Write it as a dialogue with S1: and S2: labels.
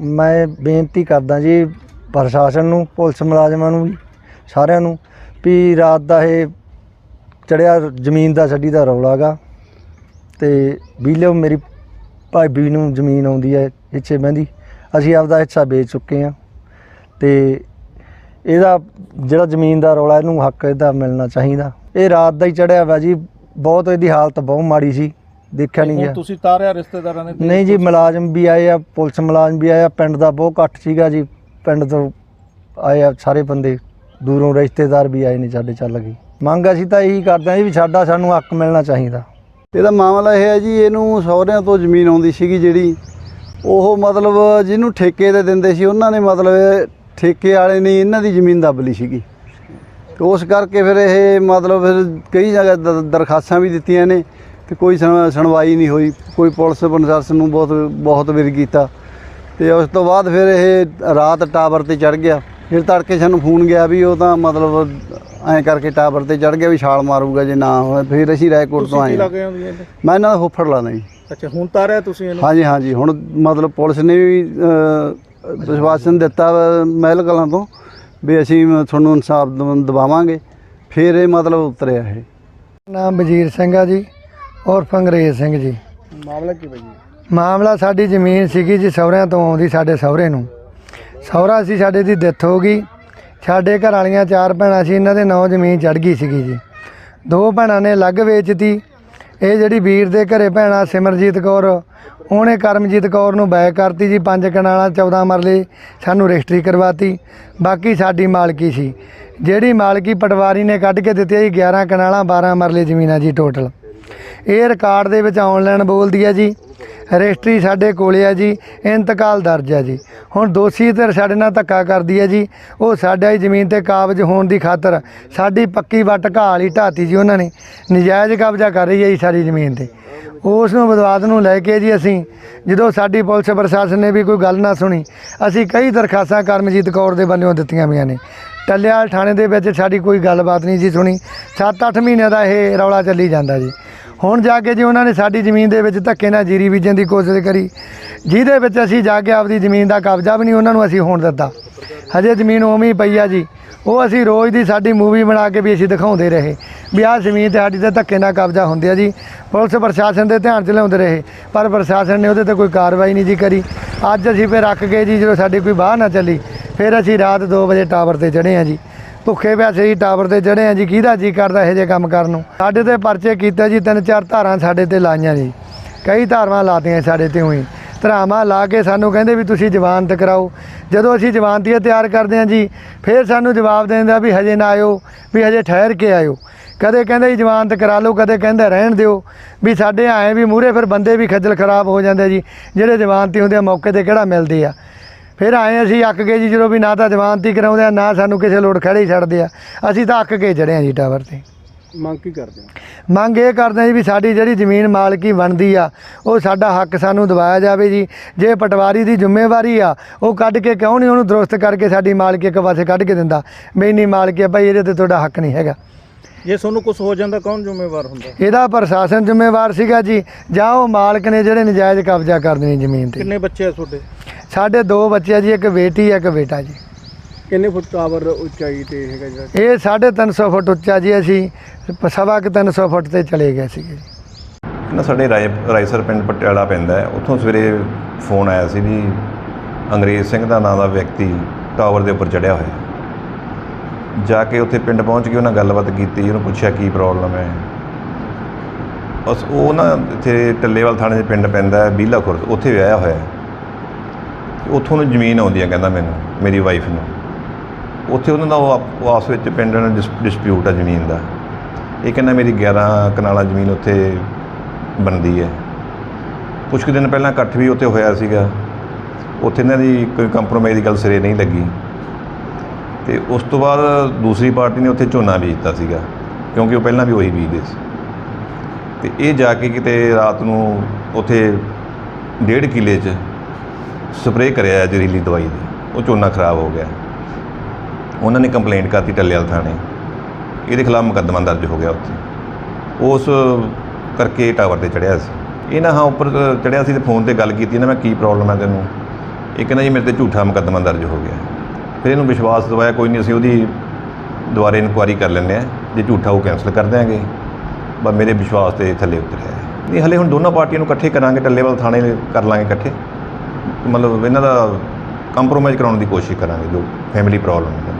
S1: ਮੈਂ ਬੇਨਤੀ ਕਰਦਾ ਜੀ ਪ੍ਰਸ਼ਾਸਨ ਨੂੰ, ਪੁਲਿਸ ਮੁਲਾਜ਼ਮਾਂ ਨੂੰ ਵੀ, ਸਾਰਿਆਂ ਨੂੰ, ਵੀ ਰਾਤ ਦਾ ਇਹ ਚੜਿਆ ਜ਼ਮੀਨ ਦਾ ਛੱਡੀ ਦਾ ਰੌਲਾ ਗਾ। ਤੇ ਵੀਲੋ ਮੇਰੀ ਭਾਬੀ ਨੂੰ ਜ਼ਮੀਨ ਆਉਂਦੀ ਹੈ ਇੱਥੇ ਬਹਿੰਦੀ, ਅਸੀਂ ਆਪਦਾ ਹਿੱਸਾ ਵੇਚ ਚੁੱਕੇ ਹਾਂ। ਤੇ ਇਹਦਾ ਜਿਹੜਾ ਜ਼ਮੀਨ ਦਾ ਰੌਲਾ, ਇਹਨੂੰ ਹੱਕ ਇਹਦਾ ਮਿਲਣਾ ਚਾਹੀਦਾ। ਇਹ ਰਾਤ ਦਾ ਹੀ ਚੜਿਆ ਵਾ ਜੀ, ਬਹੁਤ ਇਹਦੀ ਹਾਲਤ ਬਹੁਤ ਮਾੜੀ ਸੀ। ਦੇਖਿਆ ਨਹੀਂ
S2: ਹੁਣ
S1: ਗਿਆ
S2: ਤੁਸੀਂ ਤਾਰਿਆ ਰਿਸ਼ਤੇਦਾਰਾਂ ਨੇ
S1: ਨਹੀਂ ਜੀ ਮੁਲਾਜ਼ਮ ਵੀ ਆਏ ਆ ਪੁਲਿਸ ਮੁਲਾਜ਼ਮ ਵੀ ਆਏ ਆ ਪਿੰਡ ਦਾ ਬਹੁਤ ਇਕੱਠ ਸੀਗਾ ਜੀ। ਪਿੰਡ ਤੋਂ ਆਏ ਆ ਸਾਰੇ ਬੰਦੇ ਦੂਰੋਂ ਰਿਸ਼ਤੇਦਾਰ ਵੀ ਆਏ ਨੇ ਸਾਡੇ ਚੱਲ ਗਏ ਮੰਗ ਅਸੀਂ ਤਾਂ ਇਹੀ ਕਰਦੇ ਆ ਜੀ ਵੀ ਸਾਡਾ ਸਾਨੂੰ ਹੱਕ ਮਿਲਣਾ ਚਾਹੀਦਾ।
S3: ਇਹਦਾ ਮਾਮਲਾ ਇਹ ਹੈ ਜੀ ਇਹਨੂੰ ਸਹੁਰਿਆਂ ਤੋਂ ਜ਼ਮੀਨ ਆਉਂਦੀ ਸੀਗੀ ਜਿਹੜੀ ਉਹ ਮਤਲਬ ਜਿਹਨੂੰ ਠੇਕੇ ਤੇ ਦਿੰਦੇ ਸੀ ਉਹਨਾਂ ਨੇ ਮਤਲਬ ਇਹ ਠੇਕੇ ਵਾਲੇ ਨੇ ਇਹਨਾਂ ਦੀ ਜ਼ਮੀਨ ਦੱਬ ਲਈ ਸੀਗੀ। ਤੇ ਉਸ ਕਰਕੇ ਫਿਰ ਇਹ ਮਤਲਬ ਫਿਰ ਕਈ ਜਗ੍ਹਾ ਦ- ਦਰਖਾਸਤਾਂ ਵੀ ਦਿੱਤੀਆਂ ਨੇ। ਤੇ ਕੋਈ ਸੁਣ- ਸੁਣਵਾਈ ਨਹੀਂ ਹੋਈ। ਕੋਈ ਪੁਲਿਸ ਪ੍ਰਸ਼ਾਸਨ ਨੂੰ ਬਹੁਤ ਬਹੁਤ ਵਿਰ ਕੀਤਾ। ਤੇ ਉਸ ਤੋਂ ਬਾਅਦ ਫਿਰ ਇਹ ਰਾਤ ਟਾਵਰ ਤੇ ਚੜ ਗਿਆ। ਫਿਰ ਤੜਕੇ ਸਾਨੂੰ ਫੋਨ ਗਿਆ ਵੀ ਉਹ ਤਾਂ ਮਤਲਬ ਐਂ ਕਰਕੇ ਟਾਵਰ ਤੇ ਚੜ ਗਿਆ ਵੀ ਛਾਲ ਮਾਰੂਗਾ ਜੇ ਨਾ ਹੋਏ ਫਿਰ ਅਸੀਂ ਰਾਏਕੋਟ ਤੋਂ ਆਏ ਮੈਂ ਇਹਨਾਂ ਦਾ ਫੁੱਫੜ ਲਾਣਾ ਜੀ
S2: ਅੱਛਾ ਹੁਣ ਤਾਰਿਆ ਤੁਸੀਂ ਇਹਨੂੰ?
S3: ਹਾਂਜੀ ਹਾਂਜੀ। ਹੁਣ ਮਤਲਬ ਪੁਲਿਸ ਨੇ ਵੀ ਵਿਸ਼ਵਾਸਨ ਦਿੱਤਾ ਮਹਿਲ ਕਲਾਂ ਤੋਂ ਵੀ ਅਸੀਂ ਤੁਹਾਨੂੰ ਇਨਸਾਫ ਦਵ- ਦਿਵਾਵਾਂਗੇ। ਫਿਰ ਇਹ ਮਤਲਬ ਉਤਰਿਆ ਇਹ।
S1: ਨਾਮ ਵਜੀਰ ਸਿੰਘ ਆ ਜੀ। ਔਰ ਅੰਗਰੇਜ਼ ਸਿੰਘ ਜੀ।
S2: ਮਾਮਲਾ ਕੀ ਬਈ
S1: ਮਾਮਲਾ ਸਾਡੀ ਜ਼ਮੀਨ ਸੀਗੀ ਜੀ ਸਹੁਰਿਆਂ ਤੋਂ ਆਉਂਦੀ ਸਾਡੇ ਸਹੁਰੇ ਨੂੰ। ਸਹੁਰਾ ਸੀ ਸਾਡੇ ਦੀ ਡੈਥ ਹੋ ਗਈ। ਸਾਡੇ ਘਰ ਵਾਲੀਆਂ ਚਾਰ ਭੈਣਾਂ ਸੀ ਇਹਨਾਂ ਦੇ ਨਾਂ ਜ਼ਮੀਨ ਚੜ ਗਈ ਸੀਗੀ ਜੀ। ਦੋ ਭੈਣਾਂ ਨੇ ਅਲੱਗ ਵੇਚਤੀ। ਇਹ ਜਿਹੜੀ ਵੀਰ ਦੇ ਘਰੇ ਭੈਣਾ ਸਿਮਰਜੀਤ ਕੌਰ ਉਹਨੇ ਕਰਮਜੀਤ ਕੌਰ ਨੂੰ ਬੈਕ ਕਰਤੀ ਜੀ ਪੰਜ ਕਨਾਲਾਂ 14 ਮਰਲੇ ਸਾਨੂੰ ਰਜਿਸਟਰੀ ਕਰਵਾਤੀ। ਬਾਕੀ ਸਾਡੀ ਮਾਲਕੀ ਸੀ। ਜਿਹੜੀ ਮਾਲਕੀ ਪਟਵਾਰੀ ਨੇ ਕੱਢ ਕੇ ਦਿੱਤੀ ਜੀ 11 ਕਨਾਲਾਂ 12 ਮਰਲੇ ਜ਼ਮੀਨਾਂ ਜੀ ਟੋਟਲ ਇਹ ਰਿਕਾਰਡ ਦੇ ਵਿੱਚ ਆਨਲਾਈਨ ਬੋਲਦੀ ਹੈ ਜੀ। ਰਜਿਸਟਰੀ ਸਾਡੇ ਕੋਲੇ ਆ ਜੀ। ਇੰਤਕਾਲ ਦਰਜ ਹੈ ਜੀ। ਹੁਣ ਦੋਸ਼ੀ ਤੇ ਸਾਡੇ ਨਾਲ ਧੱਕਾ ਕਰਦੀ ਹੈ ਜੀ। ਉਹ ਸਾਡਾ ਹੀ ਜ਼ਮੀਨ ਤੇ ਕਾਬਜ ਹੋਣ ਦੀ ਖਾਤਰ ਸਾਡੀ ਪੱਕੀ ਵੱਟ ਘਾਹ ਹੀ ਢਾਤੀ ਜੀ ਉਹਨਾਂ ਨੇ ਨਜਾਇਜ਼ ਕਬਜ਼ਾ ਕਰ ਰਹੀ ਹੈ ਜੀ ਸਾਰੀ ਜ਼ਮੀਨ ਤੇ। ਉਸ ਨੂੰ ਵਿਵਾਦ ਨੂੰ ਲੈ ਕੇ ਜੀ ਅਸੀਂ ਜਦੋਂ ਸਾਡੀ ਪੁਲਿਸ ਪ੍ਰਸ਼ਾਸਨ ਨੇ ਵੀ ਕੋਈ ਗੱਲ ਨਾ ਸੁਣੀ, ਅਸੀਂ ਕਈ ਦਰਖਾਸਤਾਂ ਕਰਮਜੀਤ ਕੌਰ ਦੇ ਵੱਲੋਂ ਦਿੱਤੀਆਂ ਹੋਈਆਂ ਨੇ। ਟੱਲਿਆਲ ਥਾਣੇ ਦੇ ਵਿੱਚ ਸਾਡੀ ਕੋਈ ਗੱਲਬਾਤ ਨਹੀਂ ਜੀ ਸੁਣੀ। 7-8 ਮਹੀਨਿਆਂ ਦਾ ਇਹ ਰੌਲਾ ਚੱਲੀ ਜਾਂਦਾ ਜੀ। ਹੁਣ ਜਾ ਕੇ ਜੀ ਉਹਨਾਂ ਨੇ ਸਾਡੀ ਜ਼ਮੀਨ ਦੇ ਵਿੱਚ ਧੱਕੇ ਨਾਲ ਜੀਰੀ ਬੀਜਣ ਦੀ ਕੋਸ਼ਿਸ਼ ਕਰੀ। ਜਿਹਦੇ ਵਿੱਚ ਅਸੀਂ ਜਾ ਕੇ ਆਪਦੀ ਜ਼ਮੀਨ ਦਾ ਕਬਜ਼ਾ ਵੀ ਨਹੀਂ ਉਹਨਾਂ ਨੂੰ ਅਸੀਂ ਹੋਣ ਦਿੱਤਾ। ਹਜੇ ਜ਼ਮੀਨ ਉਵੇਂ ਹੀ ਪਈ ਆ ਜੀ। ਉਹ ਅਸੀਂ ਰੋਜ਼ ਦੀ ਸਾਡੀ ਮੂਵੀ ਬਣਾ ਕੇ ਵੀ ਅਸੀਂ ਦਿਖਾਉਂਦੇ ਰਹੇ। ਵੀ ਆਹ ਜ਼ਮੀਨ ਤੇ ਸਾਡੀ ਤੇ ਧੱਕੇ ਨਾਲ ਕਬਜ਼ਾ ਹੁੰਦੇ ਆ ਜੀ। ਪੁਲਿਸ ਪ੍ਰਸ਼ਾਸਨ ਦੇ ਧਿਆਨ 'ਚ ਲਿਆਉਂਦੇ ਰਹੇ। ਪਰ ਪ੍ਰਸ਼ਾਸਨ ਨੇ ਉਹਦੇ ਤੇ ਕੋਈ ਕਾਰਵਾਈ ਨਹੀਂ ਜੀ ਕਰੀ। ਅੱਜ ਅਸੀਂ ਫਿਰ ਰੱਖ ਗਏ ਜੀ ਜਦੋਂ ਸਾਡੀ ਕੋਈ ਬਾਹ ਨਾ ਚੱਲੀ। ਫਿਰ ਅਸੀਂ ਰਾਤ 2 ਵਜੇ ਟਾਵਰ ਤੇ ਚੜ੍ਹੇ ਆ ਜੀ। ਭੁੱਖੇ ਪਿਆਸੇ ਜੀ ਟਾਵਰ ਤੇ ਚੜ੍ਹੇ ਆ ਜੀ, ਕਿਹਦਾ ਜੀ ਕਰਦਾ ਇਹੋ ਜਿਹੇ ਕੰਮ ਕਰਨ ਨੂੰ? ਸਾਡੇ ਤੇ ਪਰਚੇ ਕੀਤਾ ਜੀ, ਤਿੰਨ ਚਾਰ ਧਾਰਾਂ ਸਾਡੇ ਤੇ ਲਾਈਆਂ ਜੀ। ਕਈ ਧਾਰਵਾਂ ਲਾਤੀਆਂ ਸਾਡੇ ਤੇ ਹੋਈ ਧਰਾਵਾਂ ਲਾ ਕੇ ਸਾਨੂੰ ਕਹਿੰਦੇ ਵੀ ਤੁਸੀਂ ਜ਼ਮਾਨਤ ਕਰਾਓ। ਜਦੋਂ ਅਸੀਂ ਜ਼ਮਾਨਤੀਆਂ ਤਿਆਰ ਕਰਦੇ ਹਾਂ ਜੀ, ਫਿਰ ਸਾਨੂੰ ਜਵਾਬ ਦਿੰਦਾ ਵੀ ਹਜੇ ਨਾ ਆਇਓ, ਵੀ ਹਜੇ ਠਹਿਰ ਕੇ ਆਇਓ। ਕਦੇ ਕਹਿੰਦੇ ਜੀ ਜ਼ਮਾਨਤ ਕਰਾ ਲਓ, ਕਦੇ ਕਹਿੰਦੇ ਰਹਿਣ ਦਿਓ। ਵੀ ਸਾਡੇ ਆਏ ਵੀ ਮੂਰੇ ਫਿਰ ਬੰਦੇ ਵੀ ਖੱਜਲ ਖਰਾਬ ਹੋ ਜਾਂਦੇ ਜੀ, ਜਿਹੜੇ ਜ਼ਮਾਨਤੀ ਹੁੰਦੇ ਆ, ਮੌਕੇ ਤੇ ਕਿਹੜਾ ਮਿਲਦੇ ਆ? ਫਿਰ ਆਏ ਅਸੀਂ ਅੱਕ ਗਏ ਜੀ ਜਦੋਂ ਵੀ ਨਾ ਤਾਂ ਜ਼ਮਾਨਤੀ ਕਰਾਉਂਦੇ ਆ ਨਾ ਸਾਨੂੰ ਕਿਸੇ ਲੋੜ ਖੜੇ ਹੀ ਛੱਡਦੇ ਆ। ਅਸੀਂ ਤਾਂ ਅੱਕ ਕੇ ਚੜ੍ਹੇ ਆ ਜੀ ਟਾਵਰ ਤੇ।
S2: ਮੰਗ ਕੀ ਕਰਦੇ ਹੋ?
S1: ਮੰਗ ਇਹ ਕਰਦੇ ਹਾਂ ਜੀ ਵੀ ਸਾਡੀ ਜਿਹੜੀ ਜ਼ਮੀਨ ਮਾਲਕੀ ਬਣਦੀ ਆ ਉਹ ਸਾਡਾ ਹੱਕ ਸਾਨੂੰ ਦਿਵਾਇਆ ਜਾਵੇ ਜੀ। ਜੇ ਪਟਵਾਰੀ ਦੀ ਜ਼ਿੰਮੇਵਾਰੀ ਆ ਉਹ ਕੱਢ ਕੇ ਕਿਉਂ ਨਹੀਂ ਉਹਨੂੰ ਦਰੁਸਤ ਕਰਕੇ ਸਾਡੀ ਮਾਲਕੀ ਇੱਕ ਪਾਸੇ ਕੱਢ ਕੇ ਦਿੰਦਾ? ਇੰਨੀ ਮਾਲਕੀ ਆ ਭਾਈ ਇਹਦੇ ਤੇ ਤੁਹਾਡਾ ਹੱਕ ਨਹੀਂ ਹੈਗਾ।
S2: ਜੇ ਤੁਹਾਨੂੰ ਕੁਝ ਹੋ ਜਾਂਦਾ ਕੌਣ ਜ਼ਿੰਮੇਵਾਰ ਹੁੰਦਾ?
S1: ਇਹਦਾ ਪ੍ਰਸ਼ਾਸਨ ਜ਼ਿੰਮੇਵਾਰ ਸੀਗਾ ਜੀ। ਜਾਂ ਉਹ ਮਾਲਕ ਨੇ ਜਿਹੜੇ ਨਜਾਇਜ਼ ਕਬਜ਼ਾ ਕਰਦੇ ਨੇ ਜ਼ਮੀਨ ਤੇ।
S2: ਕਿੰਨੇ ਬੱਚੇ ਆ ਤੁਹਾਡੇ?
S1: ਸਾਡੇ ਦੋ ਬੱਚੇ ਆ ਜੀ ਇੱਕ ਬੇਟੀ ਆ ਇੱਕ ਬੇਟਾ ਜੀ।
S2: ਕਿੰਨੇ ਫੁੱਟ ਟਾਵਰ ਉਚਾਈ ਤੇ ਹੈਗਾ ਜਿਹੜਾ?
S1: ਇਹ 350 ਫੁੱਟ ਉੱਚਾ ਜੀ ਅਸੀਂ ਸਵਾ ਕੁ 300 ਫੁੱਟ ਤੇ ਚਲੇ ਗਏ ਸੀਗੇ ਜੀ।
S4: ਨਾ ਸਾਡੇ ਰਾਏ ਰਾਏਸਰ ਪਿੰਡ ਪਟਿਆਲਾ ਪੈਂਦਾ ਹੈ। ਉੱਥੋਂ ਸਵੇਰੇ ਫੋਨ ਆਇਆ ਸੀ ਵੀ ਅੰਗਰੇਜ਼ ਸਿੰਘ ਦਾ ਨਾਂ ਦਾ ਵਿਅਕਤੀ ਟਾਵਰ ਦੇ ਉੱਪਰ ਚੜਿਆ ਹੋਇਆ। ਜਾ ਕੇ ਉੱਥੇ ਪਿੰਡ ਪਹੁੰਚ ਕੇ ਉਹਨਾਂ ਗੱਲਬਾਤ ਕੀਤੀ ਉਹਨੂੰ ਪੁੱਛਿਆ ਕੀ ਪ੍ਰੋਬਲਮ ਹੈ। ਉਸ ਉਹ ਨਾ ਇੱਥੇ ਟੱਲੇਵਾਲ ਥਾਣੇ ਦੇ ਪਿੰਡ ਪੈਂਦਾ ਹੈ ਬੀਲਾ ਖੁਰਦ ਉੱਥੇ ਵਿਆਹਿਆ ਹੋਇਆ। ਹੈ ਉੱਥੋਂ ਨੂੰ ਜ਼ਮੀਨ ਆਉਂਦੀ ਹੈ ਕਹਿੰਦਾ ਮੈਨੂੰ, ਮੇਰੀ ਵਾਈਫ ਨੂੰ। ਉੱਥੇ ਉਹਨਾਂ ਦਾ ਉਹ ਆਪਸ ਵਿੱਚ ਪਿੰਡ ਨਾਲ ਡਿਸਪਿਊਟ ਹੈ ਜ਼ਮੀਨ ਦਾ। ਇਹ ਕਹਿੰਦਾ ਮੇਰੀ 11 ਕਨਾਲਾ ਜ਼ਮੀਨ ਉੱਥੇ ਬਣਦੀ ਹੈ ਕੁਝ ਕੁ ਦਿਨ ਪਹਿਲਾਂ ਇਕੱਠ ਵੀ ਉੱਥੇ ਹੋਇਆ ਸੀਗਾ। ਉੱਥੇ ਇਹਨਾਂ ਦੀ ਕੋਈ ਕੰਪਰੋਮਾਈਜ਼ ਦੀ ਗੱਲ ਸਿਰੇ ਨਹੀਂ ਲੱਗੀ। ਤੇ ਉਸ ਤੋਂ ਬਾਅਦ ਦੂਸਰੀ ਪਾਰਟੀ ਨੇ ਉੱਥੇ ਝੋਨਾ ਬੀਜਤਾ ਸੀਗਾ, ਕਿਉਂਕਿ ਉਹ ਪਹਿਲਾਂ ਵੀ ਉਹੀ ਬੀਜਦੇ ਸੀ। ਤੇ ਇਹ ਜਾ ਕੇ ਕਿਤੇ ਰਾਤ ਨੂੰ ਉੱਥੇ ਡੇਢ ਕਿਲੇ 'ਚ ਸਪਰੇਅ ਕਰਿਆ ਜ਼ਹਿਰੀਲੀ ਦਵਾਈ ਦੀ। ਉਹ ਝੋਨਾ ਖਰਾਬ ਹੋ ਗਿਆ। ਉਹਨਾਂ ਨੇ ਕੰਪਲੇਂਟ ਕਰਤੀ ਟੱਲੇਵਾਲ ਥਾਣੇ। ਇਹਦੇ ਖਿਲਾਫ ਮੁਕੱਦਮਾ ਦਰਜ ਹੋ ਗਿਆ ਉੱਥੇ। ਉਸ ਕਰਕੇ ਟਾਵਰ ਤੇ ਚੜਿਆ ਸੀ। ਇਹਨਾਂ ਹਾਂ ਉੱਪਰ ਚੜਿਆ ਸੀ ਤੇ ਫੋਨ ਤੇ ਗੱਲ ਕੀਤੀ, ਇਹਨਾਂ ਮੈਂ ਕੀ ਪ੍ਰੋਬਲਮ ਹੈ ਤੈਨੂੰ? ਇਹ ਕਹਿੰਦਾ ਜੀ ਮੇਰੇ ਤੇ ਝੂਠਾ ਮੁਕੱਦਮਾ ਦਰਜ ਹੋ ਗਿਆ। ਫਿਰ ਇਹਨੂੰ ਵਿਸ਼ਵਾਸ ਦਵਾਇਆ, ਕੋਈ ਨਹੀਂ ਅਸੀਂ ਉਹਦੀ ਦੁਬਾਰੇ ਇਨਕੁਆਰੀ ਕਰ ਲੈਂਦੇ ਆ ਜੇ ਝੂਠਾ ਉਹ ਕੈਨਸਲ ਕਰ ਦਿਆਂਗੇ। ਬਸ ਮੇਰੇ ਵਿਸ਼ਵਾਸ ਤੇ ਥੱਲੇ ਉਤਰਿਆ ਨਹੀਂ, ਹਲੇ ਹੁਣ ਦੋਨਾਂ ਪਾਰਟੀਆਂ ਨੂੰ ਇਕੱਠੇ ਕਰਾਂਗੇ, ਟੱਲੇਵਾਲ ਥਾਣੇ ਕਰ ਲਾਂਗੇ ਇਕੱਠੇ। ਮਤਲਬ ਇਹਨਾਂ ਦਾ ਕੰਪਰੋਮਾਈਜ਼ ਕਰਾਉਣ ਦੀ ਕੋਸ਼ਿਸ਼ ਕਰਾਂਗੇ ਜੋ ਫੈਮਿਲੀ ਪ੍ਰੋਬਲਮ ਹੈ।